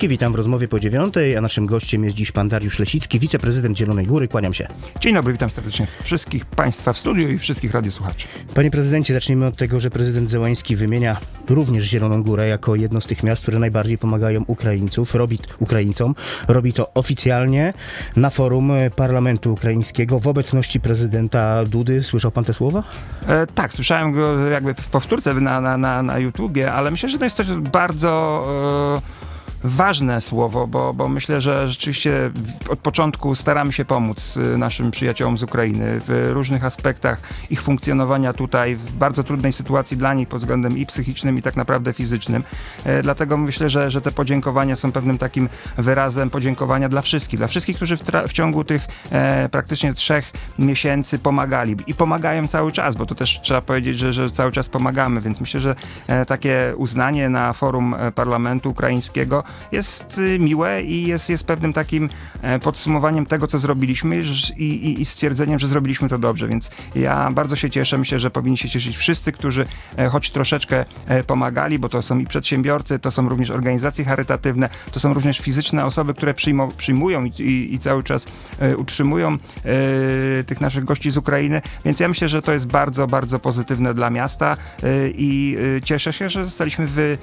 Lesicki, witam w rozmowie po dziewiątej, a naszym gościem jest dziś pan Dariusz Lesicki, wiceprezydent Zielonej Góry. Kłaniam się. Dzień dobry, witam serdecznie wszystkich Państwa w studiu i wszystkich radiosłuchaczy. Panie prezydencie, zacznijmy od tego, że prezydent Zełański wymienia również Zieloną Górę jako jedno z tych miast, które najbardziej pomagają Ukraińców, robi, Ukraińcom. Robi to oficjalnie na forum Parlamentu Ukraińskiego w obecności prezydenta Dudy. Słyszał pan te słowa? E, tak, słyszałem go jakby w powtórce na, na, na, na YouTubie, ale myślę, że to jest też bardzo... E, ważne słowo, bo, bo myślę, że rzeczywiście od początku staramy się pomóc y, naszym przyjaciołom z Ukrainy w różnych aspektach ich funkcjonowania tutaj, w bardzo trudnej sytuacji dla nich pod względem i psychicznym, i tak naprawdę fizycznym. E, dlatego myślę, że, że te podziękowania są pewnym takim wyrazem podziękowania dla wszystkich, dla wszystkich, którzy w, w ciągu tych e, praktycznie trzech miesięcy pomagali i pomagają cały czas, bo to też trzeba powiedzieć, że, że cały czas pomagamy, więc myślę, że e, takie uznanie na forum e, parlamentu ukraińskiego jest y, miłe i jest, jest pewnym takim e, podsumowaniem tego, co zrobiliśmy i, i, i stwierdzeniem, że zrobiliśmy to dobrze, więc ja bardzo się cieszę. Myślę, że powinni się cieszyć wszyscy, którzy e, choć troszeczkę e, pomagali, bo to są i przedsiębiorcy, to są również organizacje charytatywne, to są również fizyczne osoby, które przyjmą, przyjmują i, i, i cały czas utrzymują tych naszych gości z Ukrainy, więc ja myślę, że to jest bardzo, bardzo pozytywne dla miasta i cieszę się, że zostaliśmy wy,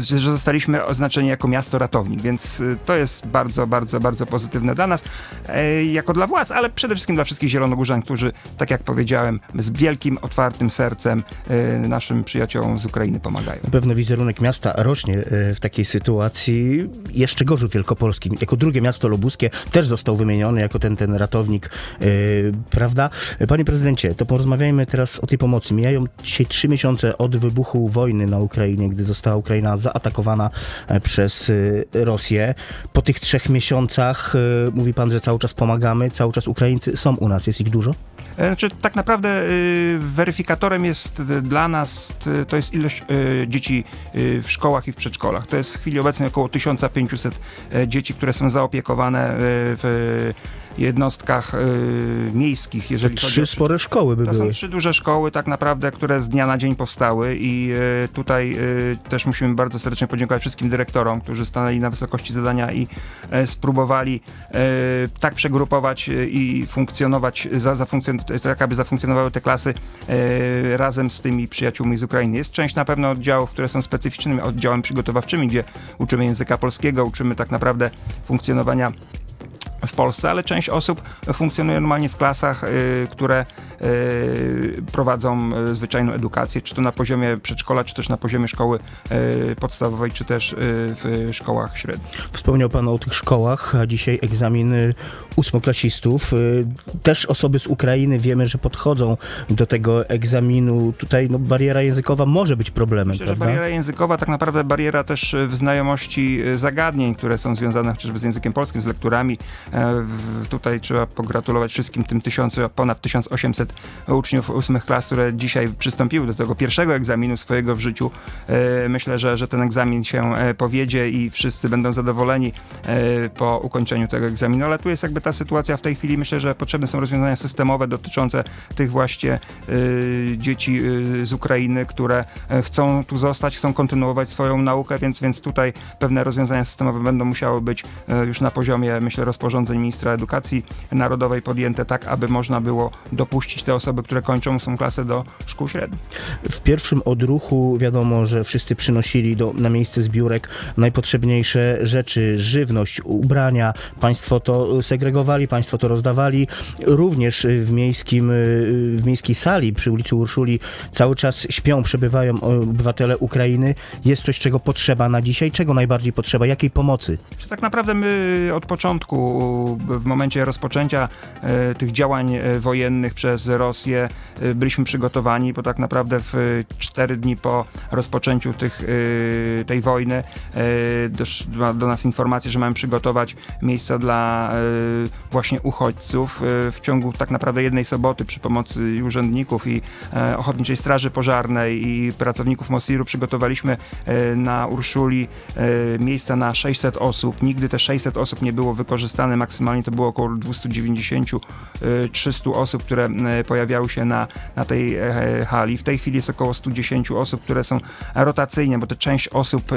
że zostaliśmy oznaczenie jako miasto ratownik, więc y, to jest bardzo, bardzo, bardzo pozytywne dla nas, e, jako dla władz, ale przede wszystkim dla wszystkich zielonogórzan, którzy, tak jak powiedziałem, z wielkim, otwartym sercem e, naszym przyjaciołom z Ukrainy pomagają. Pewno wizerunek miasta rośnie e, w takiej sytuacji. Jeszcze Gorzów Wielkopolski, jako drugie miasto lubuskie, też został wymieniony jako ten, ten ratownik, prawda? Panie prezydencie, to porozmawiajmy teraz o tej pomocy. Mijają dzisiaj trzy miesiące od wybuchu wojny na Ukrainie, gdy została Ukraina zaatakowana przez e, Rosję. Po tych trzech miesiącach e, mówi pan, że cały czas pomagamy, cały czas Ukraińcy są u nas, jest ich dużo? Znaczy, tak naprawdę weryfikatorem jest dla nas, to jest ilość dzieci w szkołach i w przedszkolach. To jest w chwili obecnej około 1500 dzieci, które są zaopiekowane w jednostkach y, miejskich. Jeżeli to trzy spore szkoły by to były. To są trzy duże szkoły tak naprawdę, które z dnia na dzień powstały i y, tutaj y, też musimy bardzo serdecznie podziękować wszystkim dyrektorom, którzy stanęli na wysokości zadania i e, spróbowali e, tak przegrupować e, i funkcjonować, za, tak aby zafunkcjonowały te klasy razem z tymi przyjaciółmi z Ukrainy. Jest część na pewno oddziałów, które są specyficznymi oddziałami przygotowawczymi, gdzie uczymy języka polskiego, uczymy tak naprawdę funkcjonowania w Polsce, ale część osób funkcjonuje normalnie w klasach, y, które prowadzą y, zwyczajną edukację, czy to na poziomie przedszkola, czy też na poziomie szkoły podstawowej, czy też w szkołach średnich. Wspomniał Pan o tych szkołach, a dzisiaj egzamin ósmoklasistów. Też osoby z Ukrainy wiemy, że podchodzą do tego egzaminu. Tutaj no, bariera językowa może być problemem, Myślę, prawda? że bariera językowa, tak naprawdę bariera też w znajomości zagadnień, które są związane chociażby z językiem polskim, z lekturami, E, tutaj trzeba pogratulować wszystkim tym tysiącu, ponad 1800 uczniów ósmych klas, które dzisiaj przystąpiły do tego pierwszego egzaminu swojego w życiu. E, myślę, że, że ten egzamin się e, powiedzie i wszyscy będą zadowoleni po ukończeniu tego egzaminu, ale tu jest jakby ta sytuacja w tej chwili. Myślę, że potrzebne są rozwiązania systemowe dotyczące tych właśnie dzieci z Ukrainy, które chcą tu zostać, chcą kontynuować swoją naukę, więc, więc tutaj pewne rozwiązania systemowe będą musiały być już na poziomie, myślę, rozporządzeń ministra edukacji narodowej podjęte tak, aby można było dopuścić te osoby, które kończą są klasę do szkół średnich. W pierwszym odruchu wiadomo, że wszyscy przynosili do, na miejsce zbiórek najpotrzebniejsze rzeczy, żywność, ubrania. Państwo to segregowali, państwo to rozdawali. Również w, miejskim, w miejskiej sali przy ulicy Urszuli cały czas śpią, przebywają obywatele Ukrainy. Jest coś, czego potrzeba na dzisiaj? Czego najbardziej potrzeba? Jakiej pomocy? Tak naprawdę my od początku w momencie rozpoczęcia tych działań wojennych przez Rosję e, byliśmy przygotowani, bo tak naprawdę w cztery dni po rozpoczęciu tych, tej wojny doszła do nas informacja, że mamy przygotować miejsca dla właśnie uchodźców. W ciągu tak naprawdę jednej soboty przy pomocy urzędników i Ochotniczej Straży Pożarnej i pracowników Mosiru przygotowaliśmy na Urszuli miejsca na 600 osób. Nigdy te 600 osób nie było wykorzystane maksymalnie to było około 290-300 osób, które e, pojawiały się na, na tej e, hali. W tej chwili jest około 110 osób, które są rotacyjnie, bo to część osób e,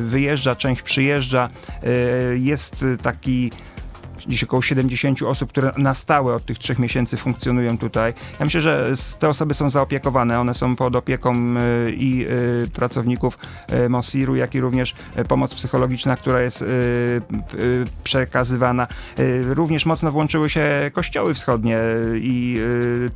wyjeżdża, część przyjeżdża. E, Jest taki dziś około 70 osób, które na stałe od tych trzech miesięcy funkcjonują tutaj. Ja myślę, że te osoby są zaopiekowane, one są pod opieką y, i y, pracowników y, Mosiru, jak i również pomoc psychologiczna, która jest przekazywana. Również mocno włączyły się kościoły wschodnie i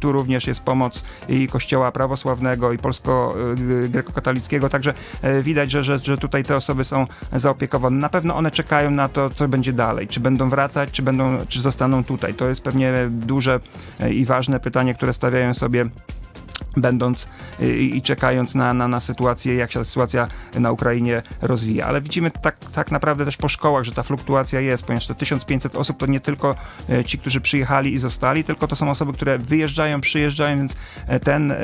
tu również jest pomoc i kościoła prawosławnego i polsko-grekokatolickiego, także widać, że, że, że tutaj te osoby są zaopiekowane. Na pewno one czekają na to, co będzie dalej. Czy będą wracać, czy, będą, czy zostaną tutaj. To jest pewnie duże e, i ważne pytanie, które stawiają sobie będąc y, i, czekając na, na, na sytuację, jak się ta sytuacja na Ukrainie rozwija. Ale widzimy tak, tak naprawdę też po szkołach, że ta fluktuacja jest, ponieważ te 1500 osób to nie tylko e, ci, którzy przyjechali i zostali, tylko to są osoby, które wyjeżdżają, przyjeżdżają, więc e, ten e,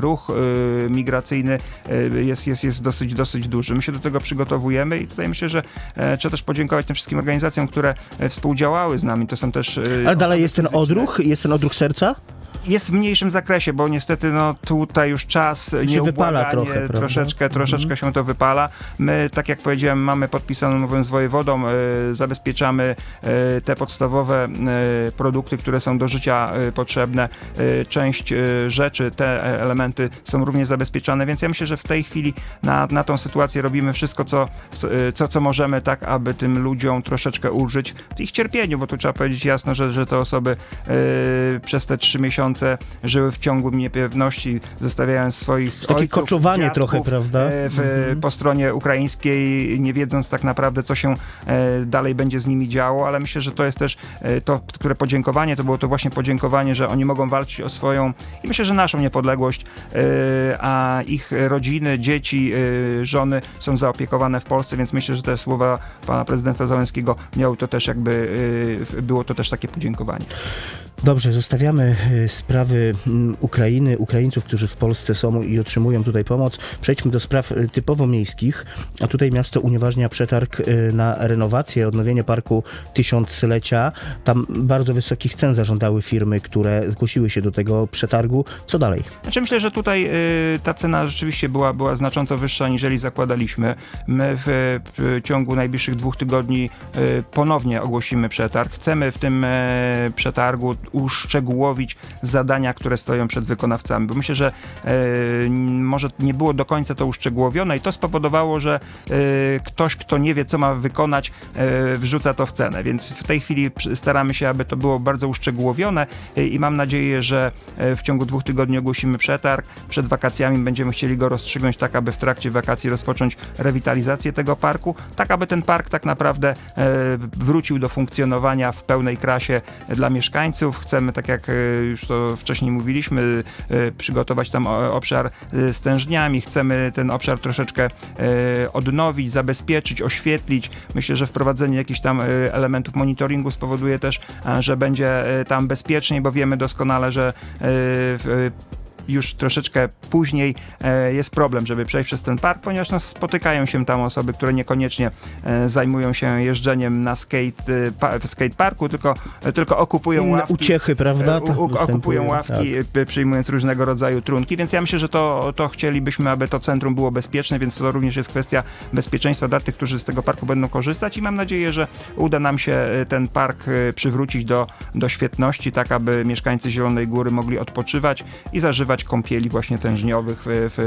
ruch migracyjny jest, jest, jest dosyć, dosyć duży. My się do tego przygotowujemy i tutaj myślę, że trzeba też podziękować tym wszystkim organizacjom, które współdziałały z nami. To są też Ale dalej jest ten odruch? Jest ten odruch serca? Jest w mniejszym zakresie, bo niestety no, tutaj już czas nie wypala trochę, prawda? troszeczkę, troszeczkę się to wypala. My, tak jak powiedziałem, mamy podpisaną umowę z wojewodą, e, zabezpieczamy e, te podstawowe e, produkty, które są do życia potrzebne. Część rzeczy, te elementy są również zabezpieczane, więc ja myślę, że w tej chwili na, na tą sytuację robimy wszystko, co, co, co możemy, tak aby tym ludziom troszeczkę ulżyć w ich cierpieniu, bo tu trzeba powiedzieć jasno, że, że te osoby przez te trzy miesiące żyły w ciągu niepewności, zostawiając swoich Takie ojców, koczowanie dziadków, trochę, prawda? e, W, Mhm. Po stronie ukraińskiej, nie wiedząc tak naprawdę, co się e, dalej będzie z nimi działo, ale myślę, że to jest też e, to, które podziękowanie, to było to właśnie podziękowanie, że oni mogą walczyć o swoją i myślę, że naszą niepodległość, e, a ich rodziny, dzieci, e, żony są zaopiekowane w Polsce, więc myślę, że te słowa pana prezydenta Załęskiego miały to też jakby, e, było to też takie podziękowanie. Dobrze, zostawiamy y, sprawy mm, Ukrainy, Ukraińców, którzy w Polsce są i otrzymują tutaj pomoc. Przejdźmy do spraw y, typowo miejskich. A tutaj miasto unieważnia przetarg y, na renowację, odnowienie parku tysiąclecia. Tam bardzo wysokich cen zażądały firmy, które zgłosiły się do tego przetargu. Co dalej? Znaczy myślę, że tutaj ta cena rzeczywiście była, była znacząco wyższa, niżeli zakładaliśmy. My w, w ciągu najbliższych dwóch tygodni ponownie ogłosimy przetarg. Chcemy w tym e, przetargu uszczegółowić zadania, które stoją przed wykonawcami, bo myślę, że e, może nie było do końca to uszczegółowione i to spowodowało, że e, ktoś, kto nie wie, co ma wykonać, e, wrzuca to w cenę, więc w tej chwili staramy się, aby to było bardzo uszczegółowione i mam nadzieję, że w ciągu dwóch tygodni ogłosimy przetarg. Przed wakacjami będziemy chcieli go rozstrzygnąć tak, aby w trakcie wakacji rozpocząć rewitalizację tego parku, tak aby ten park tak naprawdę wrócił do funkcjonowania w pełnej krasie dla mieszkańców. Chcemy, tak jak e, już to wcześniej mówiliśmy, e, przygotować tam obszar e, z tężniami. Chcemy ten obszar troszeczkę odnowić, zabezpieczyć, oświetlić. Myślę, że wprowadzenie jakichś tam elementów monitoringu spowoduje też, że będzie tam bezpieczniej, bo wiemy doskonale, że już troszeczkę później e, jest problem, żeby przejść przez ten park, ponieważ no, spotykają się tam osoby, które niekoniecznie e, zajmują się jeżdżeniem na skate, e, w skateparku, tylko, tylko okupują ławki. uciechy, prawda? To okupują ławki, tak. przyjmując różnego rodzaju trunki, więc ja myślę, że to, to chcielibyśmy, aby to centrum było bezpieczne, więc to również jest kwestia bezpieczeństwa dla tych, którzy z tego parku będą korzystać i mam nadzieję, że uda nam się ten park przywrócić do, do świetności, tak aby mieszkańcy Zielonej Góry mogli odpoczywać i zażywać kąpieli właśnie tężniowych w, w,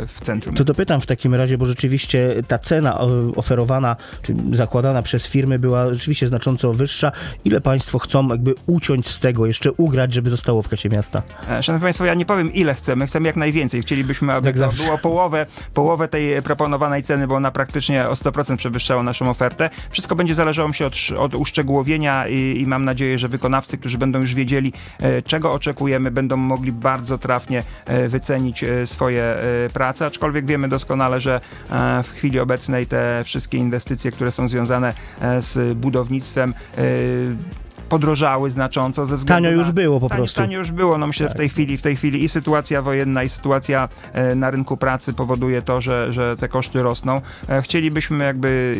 e, w centrum. To dopytam w takim razie, bo rzeczywiście ta cena o, oferowana, czy zakładana przez firmy była rzeczywiście znacząco wyższa. Ile państwo chcą jakby uciąć z tego, jeszcze ugrać, żeby zostało w kasie miasta? E, Szanowni Państwo, ja nie powiem ile chcemy, chcemy jak najwięcej. Chcielibyśmy, aby to zawsze. było połowę, połowę tej proponowanej ceny, bo ona praktycznie o 100% przewyższała naszą ofertę. Wszystko będzie zależało się od, od uszczegółowienia i, i mam nadzieję, że wykonawcy, którzy będą już wiedzieli, e, czego oczekujemy, będą mogli bardzo trafnie e, wycenić e, swoje e, prace, aczkolwiek wiemy doskonale, że e, w chwili obecnej te wszystkie inwestycje, które są związane z budownictwem, podrożały znacząco ze względu Tanio na... już było po Tanio- prostu. Tak. Tanio już było, no myślę, że w tej chwili, w tej chwili i sytuacja wojenna, i sytuacja e, na rynku pracy powoduje to, że, że te koszty rosną. E, Chcielibyśmy jakby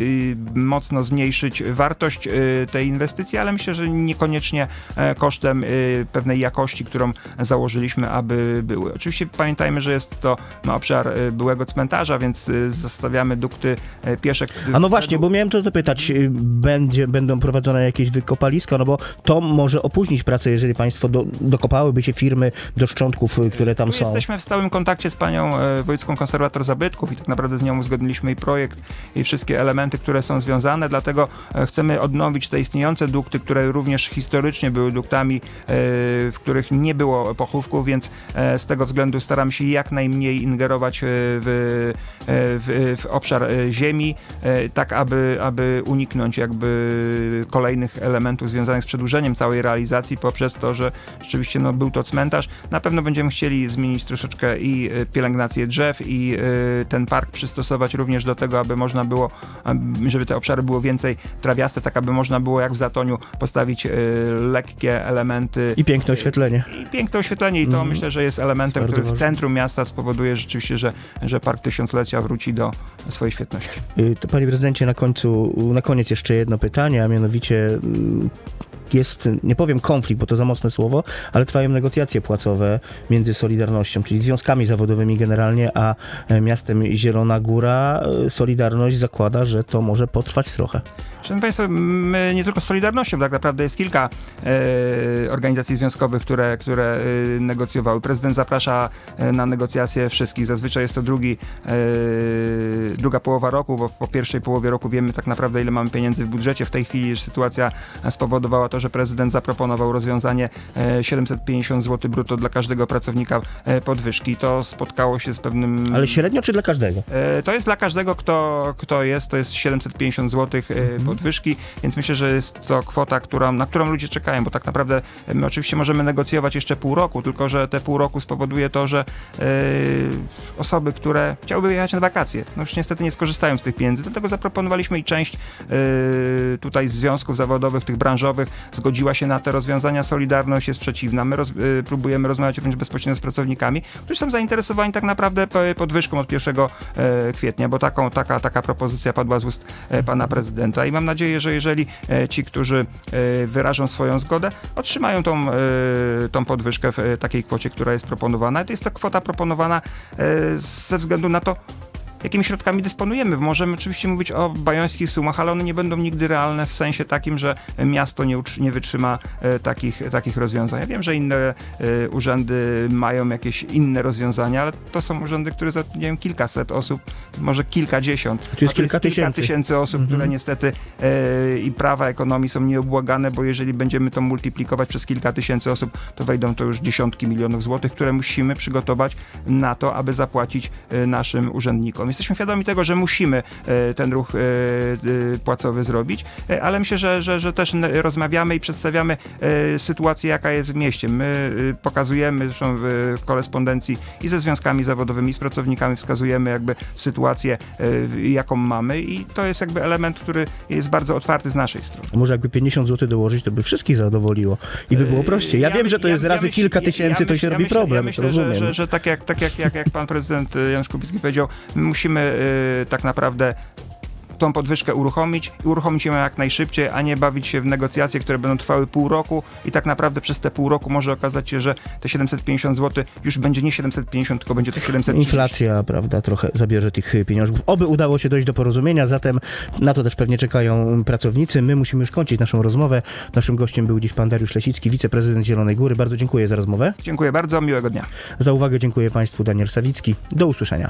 mocno zmniejszyć wartość y, tej inwestycji, ale myślę, że niekoniecznie e, kosztem pewnej jakości, którą założyliśmy, aby były. Oczywiście pamiętajmy, że jest to obszar byłego cmentarza, więc zostawiamy dukty e, pieszek. A no właśnie, bo miałem to zapytać, będzie, będą prowadzone jakieś wykopaliska, no bo to może opóźnić pracę, jeżeli państwo do, dokopałyby się firmy do szczątków, y, które tam Tu są. jesteśmy w stałym kontakcie z panią e, wojewódzką konserwator zabytków i tak naprawdę z nią uzgodniliśmy i projekt i wszystkie elementy, które są związane, dlatego e, chcemy odnowić te istniejące dukty, które również historycznie były duktami, e, w których nie było pochówków, więc z tego względu staramy się jak najmniej ingerować w, w, w obszar ziemi, tak aby, aby uniknąć jakby kolejnych elementów związanych z przedłużeniem całej realizacji poprzez to, że rzeczywiście no, był to cmentarz. Na pewno będziemy chcieli zmienić troszeczkę i e, pielęgnację drzew i e, ten park przystosować również do tego, aby można było, żeby te obszary było więcej trawiaste, tak aby można było jak w Zatoniu postawić e, lekkie elementy I piękne oświetlenie. i piękne oświetlenie i to Mhm. myślę, że jest elementem, Bardzo który w centrum miasta spowoduje rzeczywiście, że, że Park Tysiąclecia wróci do swojej świetności. Y, To panie prezydencie, na końcu, na koniec jeszcze jedno pytanie, a mianowicie mm, jest, nie powiem konflikt, bo to za mocne słowo, ale trwają negocjacje płacowe między Solidarnością, czyli związkami zawodowymi generalnie, a e, miastem Zielona Góra. E, Solidarność zakłada, że to może potrwać trochę. Szanowni Państwo, my nie tylko z Solidarnością, tak naprawdę jest kilka e, organizacji związkowych, które, które e, negocjowały. Prezydent zaprasza na negocjacje wszystkich. Zazwyczaj jest to drugi, e, druga połowa roku, bo po pierwszej połowie roku wiemy tak naprawdę, ile mamy pieniędzy w budżecie. W tej chwili sytuacja spowodowała to, że prezydent zaproponował rozwiązanie e, 750 zł brutto dla każdego pracownika e, podwyżki. To spotkało się z pewnym... Ale średnio czy dla każdego? E, To jest dla każdego, kto, kto jest, to jest 750 zł Mhm. podwyżki, więc myślę, że jest to kwota, która, na którą ludzie czekają, bo tak naprawdę e, my oczywiście możemy negocjować jeszcze pół roku, tylko że te pół roku spowoduje to, że e, osoby, które chciałyby jechać na wakacje, no już niestety nie skorzystają z tych pieniędzy, dlatego zaproponowaliśmy i część e, tutaj związków zawodowych, tych branżowych zgodziła się na te rozwiązania, Solidarność jest przeciwna, my roz, e, próbujemy rozmawiać wręcz bezpośrednio z pracownikami, którzy są zainteresowani tak naprawdę po- podwyżką od 1 e, kwietnia, bo taką, taka, taka propozycja padła z ust e, pana prezydenta. I mam nadzieję, że jeżeli e, ci, którzy e, wyrażą swoją zgodę, otrzymają tą, e, tą podwyżkę w e, takiej kwocie, która jest proponowana. To jest to kwota proponowana e, ze względu na to, jakimi środkami dysponujemy. Możemy oczywiście mówić o bajońskich sumach, ale one nie będą nigdy realne w sensie takim, że miasto nie, nie wytrzyma e, takich, takich rozwiązań. Ja wiem, że inne e, urzędy mają jakieś inne rozwiązania, ale to są urzędy, które zatrudniają kilkaset osób, może kilkadziesiąt. Tu jest kilka tysięcy. tysięcy osób, Mhm. które niestety e, i prawa ekonomii są nieobłagane, bo jeżeli będziemy to multiplikować przez kilka tysięcy osób, to wejdą to już dziesiątki milionów złotych, które musimy przygotować na to, aby zapłacić naszym urzędnikom. Jesteśmy świadomi tego, że musimy e, ten ruch e, e, płacowy zrobić, ale myślę, że, że, że też rozmawiamy i przedstawiamy sytuację, jaka jest w mieście. My pokazujemy, zresztą w korespondencji i ze związkami zawodowymi, i z pracownikami wskazujemy jakby sytuację, jaką mamy i to jest jakby element, który jest bardzo otwarty z naszej strony. Może jakby 50 zł dołożyć, to by wszystkich zadowoliło i by było prościej. Ja, Ja wiem, że to jest ja- razy ja myśl- kilka tysięcy, to się robi myślę, problem, Ja myślę, że, rozumiem. że, że tak, jak, tak jak, jak, jak pan prezydent Janusz Kubicki powiedział, my musimy e, tak naprawdę tą podwyżkę uruchomić i uruchomić ją jak najszybciej, a nie bawić się w negocjacje, które będą trwały pół roku i tak naprawdę przez te pół roku może okazać się, że te 750 zł już będzie nie 750, tylko będzie to 730. Inflacja, prawda, trochę zabierze tych y, pieniążków. Oby udało się dojść do porozumienia, zatem na to też pewnie czekają pracownicy. My musimy już kończyć naszą rozmowę. Naszym gościem był dziś pan Dariusz Lesicki, wiceprezydent Zielonej Góry. Bardzo dziękuję za rozmowę. Dziękuję bardzo, miłego dnia. Za uwagę dziękuję państwu Daniel Sawicki. Do usłyszenia.